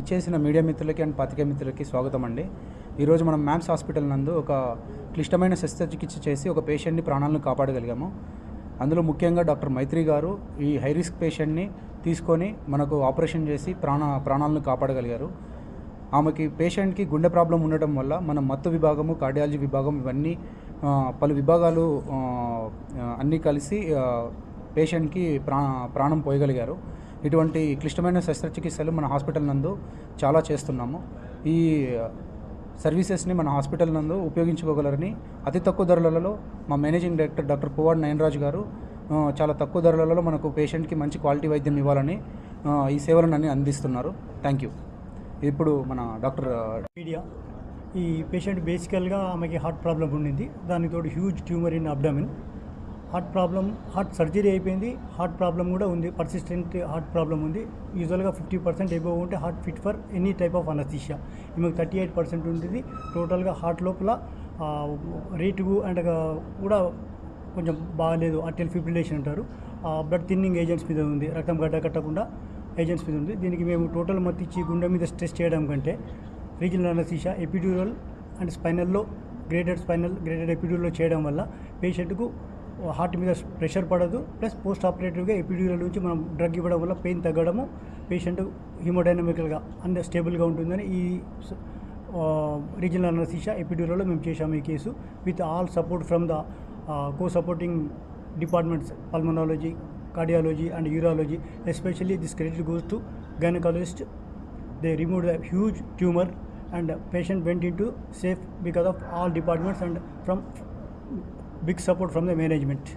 ఇచ్చేసిన మీడియా మిత్రులకి అండ్ పత్రికా మిత్రులకి స్వాగతం అండి. ఈరోజు మనం మ్యామ్స్ హాస్పిటల్ నందు ఒక క్లిష్టమైన శస్త్రచికిత్స చేసి ఒక పేషెంట్ని ప్రాణాలను కాపాడగలిగాము. అందులో ముఖ్యంగా డాక్టర్ మైత్రి గారు ఈ హై రిస్క్ పేషెంట్ని తీసుకొని మనకు ఆపరేషన్ చేసి ప్రాణ ప్రాణాలను కాపాడగలిగారు. ఆమెకి పేషెంట్కి గుండె ప్రాబ్లం ఉండటం వల్ల మనం మత్తు విభాగము కార్డియాలజీ విభాగం ఇవన్నీ పలు విభాగాలు అన్నీ కలిసి పేషెంట్కి ప్రా ప్రాణం పోయగలిగారు. ఇటువంటి క్లిష్టమైన శస్త్రచికిత్సలు మన హాస్పిటల్ నందు చాలా చేస్తున్నాము. ఈ సర్వీసెస్ని మన హాస్పిటల్ నందు ఉపయోగించుకోగలరని అతి తక్కువ ధరలలో మా managing director doctor Puvvada Nayanaraju garu చాలా తక్కువ ధరలలో మనకు పేషెంట్కి మంచి క్వాలిటీ వైద్యం ఇవ్వాలని ఈ సేవలను అన్ని అందిస్తున్నారు. Thank you. ఇప్పుడు మన డాక్టర్ మీడియా ఈ పేషెంట్ బేసికల్గా ఆమెకి హార్ట్ ప్రాబ్లం ఉండింది. దానితోటి huge tumour in abdomen. Heart problem heart surgery అయిపోయింది హార్ట్ ప్రాబ్లం కూడా ఉంది పర్సిస్టెంట్ హార్ట్ ప్రాబ్లం ఉంది. యూజువల్గా ఫిఫ్టీ పర్సెంట్ ఎబో ఉంటే heart fit for any type of anaesthesia ఈమెకు థర్టీ ఎయిట్ పర్సెంట్ ఉంటుంది టోటల్గా హార్ట్ లోపల రేటు అండ్ కూడా కొంచెం బాగాలేదు. అటెల్ ఫిబ్రిలేషన్ అంటారు. బ్లడ్ థిన్నింగ్ ఏజెంట్స్ మీద ఉంది. రక్తం గడ్డ కట్టకుండా ఏజెంట్స్ మీద ఉంది. దీనికి మేము టోటల్ మత్తి ఇచ్చి గుండె మీద స్ట్రెస్ చేయడం కంటే రీజనల్ అనస్థీషియా ఎపిడ్యూరల్ అండ్ స్పైనల్లో గ్రేటెడ్ స్పైనల్ గ్రేటెడ్ ఎపిడ్యూరల్లో చేయడం వల్ల పేషెంట్కు హార్ట్ మీద ప్రెషర్ పడదు. ప్లస్ పోస్ట్ ఆపరేటివ్గా ఎపిడ్యూల నుంచి మనం డ్రగ్ ఇవ్వడం వల్ల పెయిన్ తగ్గడము పేషెంట్ హిమోడైనమికల్గా అండ్ స్టేబుల్గా ఉంటుందని ఈ రీజనల్ అనస్థీషియా ఎపిడ్యూలలో మేము చేశాము ఈ case. With all support from the co supporting departments pulmonology cardiology and urology. Especially this credit goes to gynaecologist. They remove the huge tumour and patient went in to safe because of all departments and from big support from the management